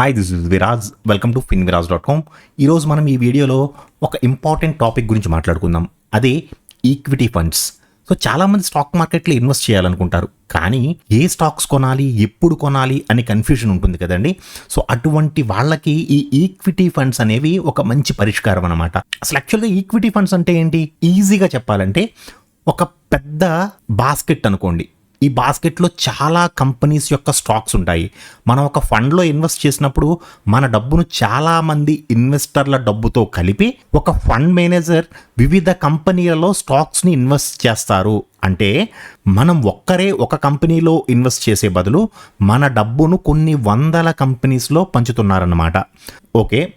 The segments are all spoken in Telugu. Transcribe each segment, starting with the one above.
Hi this is Viraj welcome to fin Viraj dot com ఈరోజు మనం ఈ వీడియోలో ఒక ఇంపార్టెంట్ టాపిక్ గురించి మాట్లాడుకుందాం. అదే ఈక్విటీ ఫండ్స్ సో చాలామంది స్టాక్ మార్కెట్లో ఇన్వెస్ట్ చేయాలనుకుంటారు. కానీ ఏ స్టాక్స్ కొనాలి ఎప్పుడు కొనాలి అనే కన్ఫ్యూజన్ ఉంటుంది కదండి. సో అటువంటి వాళ్ళకి ఈ ఈక్విటీ ఫండ్స్ అనేవి ఒక మంచి పరిష్కారం అనమాట అసలు యాక్చువల్గా ఈక్విటీ ఫండ్స్ అంటే ఏంటి? ఈజీగా చెప్పాలంటే ఒక పెద్ద బాస్కెట్ అనుకోండి. ఈ బాస్కెట్లో చాలా కంపెనీస్ యొక్క స్టాక్స్ ఉంటాయి. మనం ఒక ఫండ్లో ఇన్వెస్ట్ చేసినప్పుడు మన డబ్బును చాలామంది ఇన్వెస్టర్ల డబ్బుతో కలిపి ఒక ఫండ్ మేనేజర్ వివిధ కంపెనీలలో స్టాక్స్ని ఇన్వెస్ట్ చేస్తారు. అంటే మనం ఒక్కరే ఒక కంపెనీలో ఇన్వెస్ట్ చేసే బదులు మన డబ్బును కొన్ని వందల కంపెనీస్లో పంచుతున్నారన్నమాట. ఓకే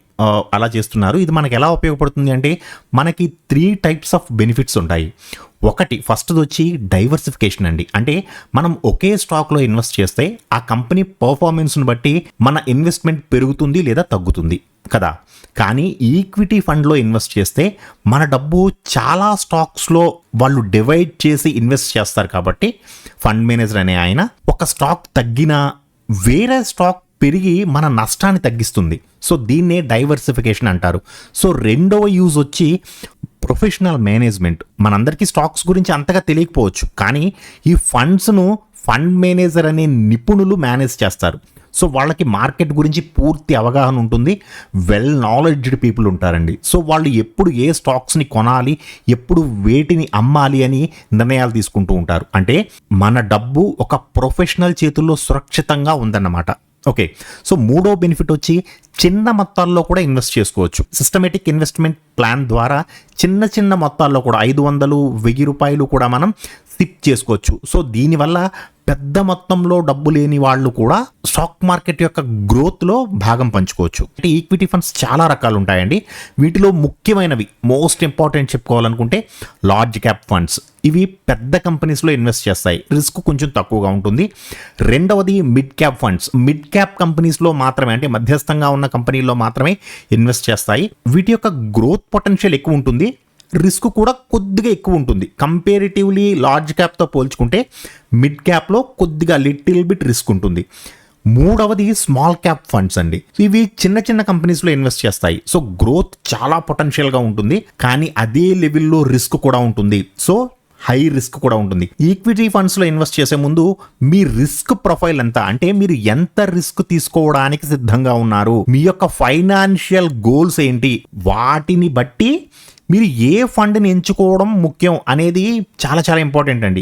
అలా చేస్తున్నారు. ఇది మనకు ఎలా ఉపయోగపడుతుంది అంటే మనకి త్రీ టైప్స్ ఆఫ్ బెనిఫిట్స్ ఉంటాయి. ఒకటి ఫస్ట్ది వచ్చి డైవర్సిఫికేషన్ అండి. అంటే మనం ఒకే స్టాక్లో ఇన్వెస్ట్ చేస్తే ఆ కంపెనీ పర్ఫార్మెన్స్ను బట్టి మన ఇన్వెస్ట్మెంట్ పెరుగుతుంది లేదా తగ్గుతుంది. కదా? కానీ ఈక్విటీ ఫండ్లో ఇన్వెస్ట్ చేస్తే మన డబ్బు చాలా స్టాక్స్లో వాళ్ళు డివైడ్ చేసి ఇన్వెస్ట్ చేస్తారు కాబట్టి ఫండ్ మేనేజర్ అనే ఆయన ఒక స్టాక్ తగ్గినా వేరే స్టాక్ పెరిగి మన నష్టాన్ని తగ్గిస్తుంది. సో దీన్నే డైవర్సిఫికేషన్ అంటారు. సో రెండవ యూజ్ వచ్చి ప్రొఫెషనల్ మేనేజ్మెంట్. మనందరికీ స్టాక్స్ గురించి అంతగా తెలియకపోవచ్చు. కానీ ఈ ఫండ్స్ను ఫండ్ మేనేజర్ అనే నిపుణులు మేనేజ్ చేస్తారు. సో వాళ్ళకి మార్కెట్ గురించి పూర్తి అవగాహన ఉంటుంది. వెల్ నాలెడ్జ్డ్ పీపుల్ ఉంటారండి. సో వాళ్ళు ఎప్పుడు ఏ స్టాక్స్ని కొనాలి ఎప్పుడు వేటిని అమ్మాలి అని నిర్ణయాలు తీసుకుంటూ ఉంటారు. అంటే మన డబ్బు ఒక ప్రొఫెషనల్ చేతుల్లో సురక్షితంగా ఉందన్నమాట. ఓకే సో మూడో బెనిఫిట్ వచ్చి చిన్న మొత్తాల్లో కూడా ఇన్వెస్ట్ చేసుకోవచ్చు. సిస్టమేటిక్ ఇన్వెస్ట్మెంట్ ప్లాన్ ద్వారా చిన్న చిన్న మొత్తాల్లో కూడా ఐదు వందలు వెయ్యి రూపాయలు కూడా మనం సిప్ చేసుకోవచ్చు. సో దీనివల్ల పెద్ద మొత్తంలో డబ్బు లేని వాళ్ళు కూడా స్టాక్ మార్కెట్ యొక్క గ్రోత్లో భాగం పంచుకోవచ్చు. అంటే ఈక్విటీ ఫండ్స్ చాలా రకాలు ఉంటాయండి వీటిలో ముఖ్యమైనవి మోస్ట్ ఇంపార్టెంట్ చెప్పుకోవాలనుకుంటే లార్జ్ క్యాప్ ఫండ్స్. ఇవి పెద్ద కంపెనీస్లో ఇన్వెస్ట్ చేస్తాయి. రిస్క్ కొంచెం తక్కువగా ఉంటుంది. రెండవది mid cap funds. Mid cap కంపెనీస్లో మాత్రమే అంటే మధ్యస్థంగా ఉన్న కంపెనీల్లో మాత్రమే ఇన్వెస్ట్ చేస్తాయి. వీటి యొక్క గ్రోత్ పొటెన్షియల్ ఎక్కువ ఉంటుంది. రిస్క్ కూడా కొద్దిగా ఎక్కువ ఉంటుంది. కంపేరిటివ్లీ లార్జ్ క్యాప్తో పోల్చుకుంటే మిడ్ క్యాప్లో కొద్దిగా లిటిల్ బిట్ రిస్క్ ఉంటుంది. మూడవది స్మాల్ క్యాప్ ఫండ్స్ అండి. ఇవి చిన్న చిన్న కంపెనీస్లో ఇన్వెస్ట్ చేస్తాయి. సో గ్రోత్ చాలా పొటెన్షియల్గా ఉంటుంది. కానీ అదే లెవెల్లో రిస్క్ కూడా ఉంటుంది. సో హై రిస్క్ కూడా ఉంటుంది. ఈక్విటీ ఫండ్స్లో ఇన్వెస్ట్ చేసే ముందు మీ రిస్క్ ప్రొఫైల్ ఎంత? అంటే మీరు ఎంత రిస్క్ తీసుకోవడానికి సిద్ధంగా ఉన్నారు? మీ యొక్క ఫైనాన్షియల్ గోల్స్ ఏంటి? వాటిని బట్టి మీరు ఏ ఫండ్ని ఎంచుకోవడం ముఖ్యం అనేది చాలా చాలా ఇంపార్టెంట్ అండి.